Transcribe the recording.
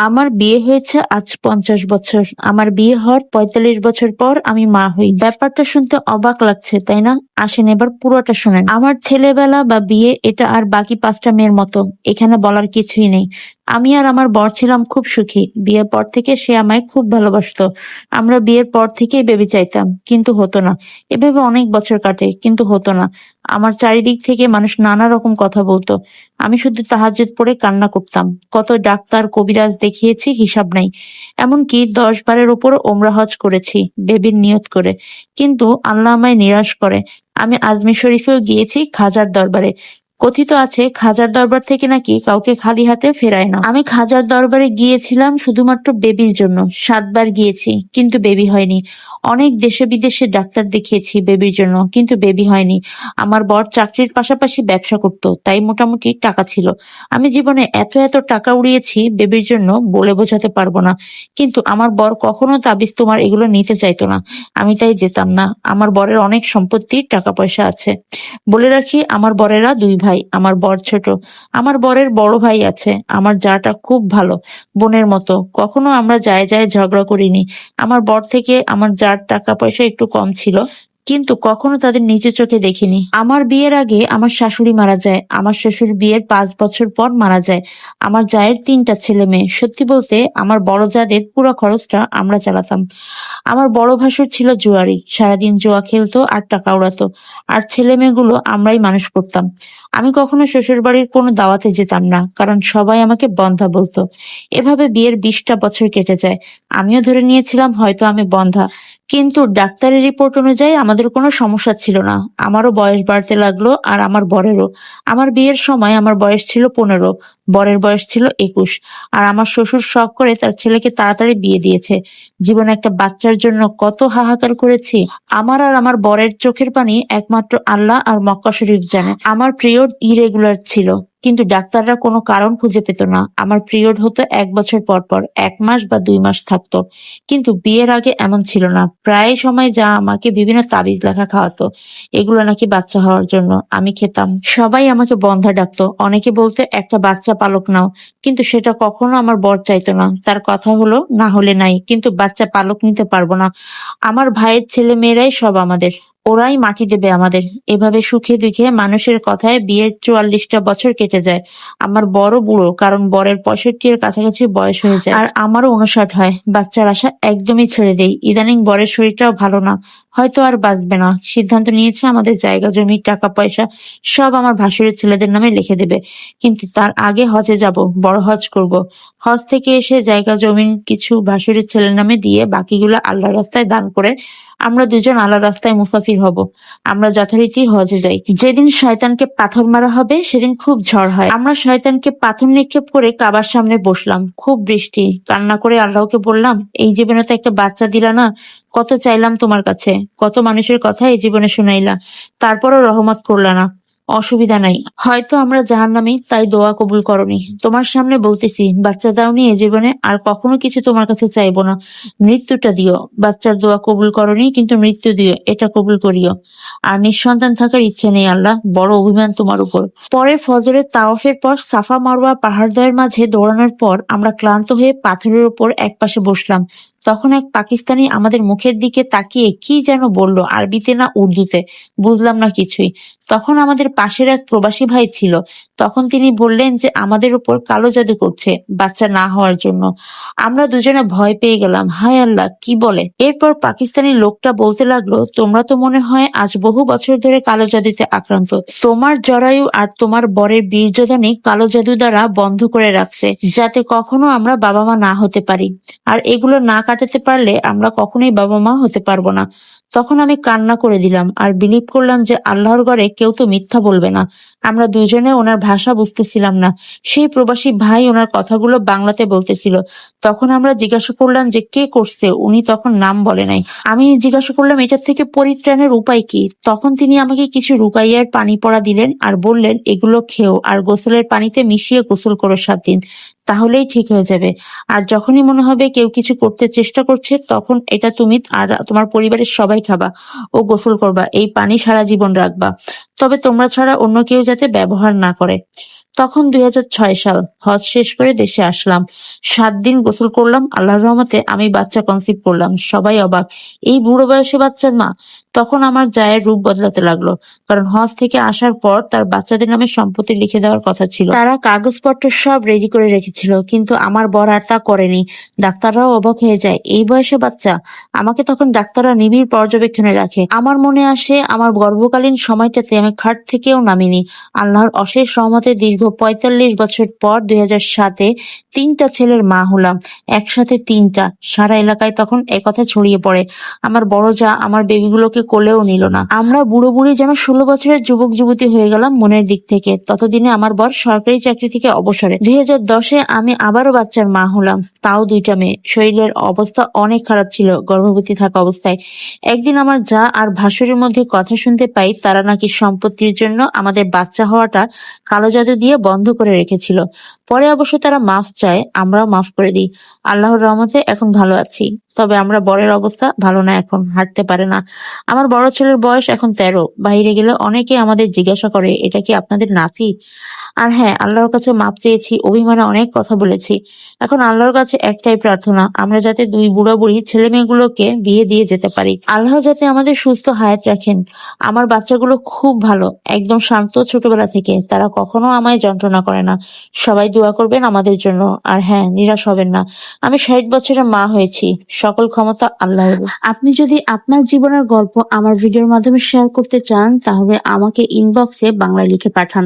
আমার বিয়ে হয়েছে আজ পঞ্চাশ বছর। আমার বিয়ে হওয়ার পঁয়তাল্লিশ বছর পর আমি মা হই। ব্যাপারটা শুনতে অবাক লাগছে, তাই না? আসেন এবার পুরোটা শোনেন। আমার ছেলেবেলা বা বিয়ে, এটা আর বাকি পাঁচটা মেয়ের মতো। এখানে বলার কিছুই নেই। আমি আর আমার বর ছিলাম খুব সুখী। বিয়ের পর থেকে সে আমায় খুব ভালোবাসতো। আমরা বিয়ের পর থেকেই বেবি চাইতাম কিন্তু হতো না। এভাবে অনেক বছর কাটে, কিন্তু হতো না। আমার চারিদিক থেকে মানুষ নানা রকম কথা বলতো। আমি শুধু তাহাজুদ পড়ে কান্না করতাম। কত ডাক্তার, কবিরাজ দেখিয়েছি, হিসাব নাই। এমনকি দশ বারের উপর ওমরা হজ করেছি, বেবির নিয়ত করে। কিন্তু আল্লাহ আমায় নিরাশ করে। আমি আজমি শরীফেও গিয়েছি খাজার দরবারে। কথিত আছে, খাজার দরবার থেকে নাকি কাউকে খালি হাতে ফেরায় না আমি খাজার দরবারে গিয়েছিলাম শুধুমাত্র বেবির জন্য। সাতবার গিয়েছি, কিন্তু বেবি হয়নি। অনেক দেশে বিদেশে ডাক্তার দেখিয়েছি বেবির জন্য, কিন্তু বেবি হয়নি। আমার বর চাকরির পাশাপাশি ব্যবসা করত, তাই মোটামুটি টাকা ছিল। আমি জীবনে এত এত টাকা উড়িয়েছি বেবির জন্য বলে বোঝাতে পারব না। কিন্তু আমার বর কখনো তাবিজ তোমার এগুলো নিতে চাইতো না। আমি তাই যেতাম না। আমার বরের অনেক সম্পত্তি, টাকা পয়সা আছে। বলে রাখি, আমার বরেরা দুই ভাই। আমার বর ছোট। আমার বরের বড় ভাই আছে, আমার যাটা খুব ভালো, বোনের মতো। কখনো আমরা যায় যায় ঝগড়া করিনি। আমার বর থেকে আমার যার টাকা পয়সা একটু কম ছিল কিন্তু কখনো তাদের নিজের চোখে দেখিনি। আমার বিয়ের আগে আমার শাশুড়ি মারা যায়। আমার শ্বশুর বিয়ের পাঁচ বছর পর মারা যায়। আমার জায়ের তিনটা ছেলে মেয়ে। সত্যি বলতে, আমার বড় জাদের পুরো খরচটা আমরা চালাতাম। আমার বড় ভাসুর ছিল জুয়ারি। সারাদিন জুয়া খেলতো আর টাকা উড়াতো। আর ছেলে মেয়েগুলো আমরাই মানুষ করতাম। আমি কখনো শ্বশুর বাড়ির কোনো দাওয়াতে যেতাম না, কারণ সবাই আমাকে বন্ধা বলতো। এভাবে বিয়ের বিশটা বছর কেটে যায়। আমিও ধরে নিয়েছিলাম হয়তো আমি বন্ধা। কিন্তু ডাক্তারের রিপোর্ট অনুযায়ী আমাদের কোনো সমস্যা ছিল না। আমারও বয়স বাড়তে লাগল আর আমার বরেরও। আমার বিয়ের সময় আমার বয়স ছিল পনেরো। বরের বয়স ছিল একুশ। আর আমার শ্বশুর শখ করে তার ছেলেকে তাড়াতাড়ি বিয়ে দিয়েছে। জীবনে একটা বাচ্চার জন্য কত হাহাকার করেছি। আমার আর আমার বরের চোখের পানি একমাত্র আল্লাহ আর মক্কা শরীফ জানে। আমার পিরিয়ড ইরেগুলার ছিল, কিন্তু ডাক্তাররা কোনো কারণ খুঁজে পেত না। আমার পিরিয়ড হতো এক বছর পর পর, এক মাস বা দুই মাস থাকতো। কিন্তু বিয়ের আগে এমন ছিল না। প্রায় সময় যা আমাকে বিভিন্ন তাবিজ লেখা খাওয়াতো। এগুলো নাকি বাচ্চা হওয়ার জন্য। আমি খেতাম। সবাই আমাকে বন্ধা ডাকতো। অনেকে বলতো, একটা বাচ্চা পালক নাও। কিন্তু সেটা কখনো আমার বর চাইতো না। তার কথা হলো, না হলে নাই। কিন্তু বাচ্চা পালক নিতে পারব না। আমার ভাইয়ের ছেলে মেয়েরাই সব আমাদের। ওরাই মাটি দেবে আমাদের। এভাবে সুখে দুঃখে মানুষের কথায় বিয়ের চুয়াল্লিশটা বছর কেটে যায়। আমার বড় বুড়ো, কারণ বরের পঁয়ষট্টি এর কাছাকাছি বয়স হয়ে যায়। আর আমারও উনষাট হয়, বাচ্চার আশা একদমই ছেড়ে দেই। ইদানিং বরের শরীরটাও ভালো না, হয়তো আর বাঁচবে না। সিদ্ধান্ত নিয়েছে আমাদের জায়গা, জমি, টাকা, পয়সা সব আমার ভাসুরের ছেলেদের নামে লিখে দেবে। কিন্তু তার আগে হজে যাব, বড় হজ করব। হজ থেকে এসে জায়গা জমিন কিছু ভাসুরের ছেলের নামে দিয়ে বাকিগুলো আল্লাহ রাস্তায় দান করে আমরা দুজন আলাদা রাস্তায় মুসাফির হব। আমরা যথারীতি হজে যাই। যেদিন শয়তানকে পাথর মারা হবে, সেদিন খুব ঝড় হয়। আমরা শয়তানকে পাথর নিক্ষেপ করে কাবার সামনে বসলাম। খুব বৃষ্টি। কান্না করে আল্লাহকে বললাম, এই জীবনে তো একটা বাচ্চা দিলা না। কত চাইলাম তোমার কাছে। কত মানুষের কথা এই জীবনে শুনাইলা। তারপরও রহমত করলা না। অসুবিধা নাই। হয়তো আমরা জাহান নামি তাই দোয়া কবুল করনি। তোমার সামনে বলতেছি বাচ্চা দাওনি এ জীবনে আর কখনো কিছু তোমার কাছে চাইব না। মৃত্যুটা দিও। বাচ্চার দোয়া কবুল করনি, কিন্তু মৃত্যু দিও। এটা কবুল করিও। আর নিঃসন্তান থাকার ইচ্ছে নেই আল্লাহ, বড় অভিমান তোমার উপর। পরে ফজরের তাওয়াফের পর সাফা মারওয়া পাহাড়দ্বয়ের মাঝে দৌড়ানোর পর আমরা ক্লান্ত হয়ে পাথরের উপর একপাশে বসলাম। তখন এক পাকিস্তানি আমাদের মুখের দিকে তাকিয়ে কি যেন বলল আরবিতে না উর্দুতে, বুঝলাম না কিছুই। তখন আমাদের পাশের এক প্রবাসী ভাই ছিল, তখন তিনি বললেন যে আমাদের উপর কালো জাদু করছে বাচ্চা না হওয়ার জন্য। আমরা দুজনে ভয় পেয়ে গেলাম, হায় আল্লাহ, কি বলে? এরপর পাকিস্তানি লোকটা বলতে লাগল, তোমরা তো মনে হয় আজ বহু বছর ধরে কালো জাদুতে আক্রান্ত। তোমার জরায়ু আর তোমার বরের বীর্যদানি কালো জাদু দ্বারা বন্ধ করে রাখছে, যাতে কখনো আমরা বাবা মা না হতে পারি। আর এগুলো না কাটাতে পারলে আমরা কখনোই বাবা মা হতে পারব না। তখন আমি কান্না করে দিলাম আর বিলিভ করলাম যে আল্লাহর ঘরে কেউ তো মিথ্যা বলবে না। আমরা দুজনে ওনার ভাষা বুঝতেছিলাম না। সেই প্রবাসী ভাই ওনার কথাগুলো বাংলাতে বলতেছিল। তখন আমরা জিজ্ঞাসা করলাম যে কে করছে? উনি তখন নাম বলে নাই। আমি জিজ্ঞাসা করলাম, এটার থেকে পরিত্রাণের উপায় কি? তখন তিনি আমাকে কিছু রুকাইয়ার পানি পড়া দিলেন আর বললেন, এগুলো খেও আর গোসলের পানিতে মিশিয়ে গোসল করো সাত দিন। তাহলেই ঠিক হয়ে যাবে। আর যখনই মনে হবে কেউ কিছু করতে চেষ্টা করছে, তখন এটা তুমি আর তোমার পরিবারের সবাই খাবা ও গোসল করবা, এই পানি সারা জীবন রাখবা। তবে তোমরা ছাড়া অন্য কেউ যাতে ব্যবহার না করে। তখন দুই ছয় সাল হজ শেষ করে দেশে আসলাম। সাত দিন গোসল করলাম, আল্লাহর রহমতে আমি বাচ্চা কনসিভ করলাম। সবাই অবাক, এই বুড়ো বয়সে বাচ্চার মা? তখন আমার জায়ের রূপ বদলাতে লাগল, কারণ হজ থেকে আসার পর তার বাচ্চাদের নামে সম্পত্তি লিখে দেওয়ার কথা ছিল। তারা কাগজপত্র সব রেডি করে রেখেছিল, কিন্তু আমার বর আর তা করেনি। ডাক্তাররাও অবাক হয়ে যায়, এই বয়সে বাচ্চা? আমাকে তখন ডাক্তাররা নিবিড় পর্যবেক্ষণে রাখে। আমার মনে আসে, আমার গর্ভকালীন সময়টাতে আমি খাট থেকেও নামিনি। আল্লাহর অশেষ রহমতে দীর্ঘ পঁয়তাল্লিশ বছর পর দুই তিনটা ছেলের মা হলাম। একসাথে তিনটা। সারা এলাকায় তখন একথা ছড়িয়ে পড়ে। আমার বড় যা আমার বেবিগুলোকে কোলেও নিল না। আমরা বুড়ো বুড়ি যেন ষোলো বছরের যুবক যুবতী হয়ে গেলাম মনের দিক থেকে। ততদিনে আমার বর সরকারি চাকরি থেকে অবসরে। দুই হাজার দশে আমি আবারও বাচ্চার মা হলাম। তাও দুইটা মেয়ে। শরীরের অবস্থা অনেক খারাপ ছিল, গর্ভবতী থাকা অবস্থায়। একদিন আমার যা আর ভাসুরের মধ্যে কথা শুনতে পাই, তারা নাকি সম্পত্তির জন্য আমাদের বাচ্চা হওয়াটা কালো জাদু দিয়ে বন্ধ করে রেখেছিল। পরে অবশ্য তারা মাফ চায়, আমরাও মাফ করে দিই। আল্লাহর রহমতে এখন ভালো আছি। তবে আমরা বরের অবস্থা ভালো না এখন, হাঁটতে পারে না। আমার বড় ছেলের বয়স এখন তেরো। বাইরে গেলে অনেকে আমাদের জিজ্ঞাসা করে, এটা কি আপনাদের নাতি? আর হ্যাঁ আল্লাহর কাছে মাপ চেয়েছি, অভিমানে অনেক কথা বলেছি। এখন আল্লাহর কাছে একটাই প্রার্থনা, আমরা যাতে দুই বুড়ো বুড়ি ছেলে মেয়েগুলোকে বিয়ে দিয়ে যেতে পারি। আল্লাহ যাতে আমাদের সুস্থ হায়াত রাখেন। আমার বাচ্চাগুলো খুব ভালো, একদম শান্ত ছোটবেলা থেকে, তারা কখনো আমায় যন্ত্রণা করে না। সবাই দোয়া করবেন আমাদের জন্য, আর হ্যাঁ নিরাশ হবেন না। আমি ষাট বছরের মা হয়েছি, সকল ক্ষমতা আল্লাহ আপনি যদি আপনার জীবনের গল্প আমার ভিডিওর মাধ্যমে শেয়ার করতে চান, তাহলে আমাকে ইনবক্সে বাংলায় লিখে পাঠান।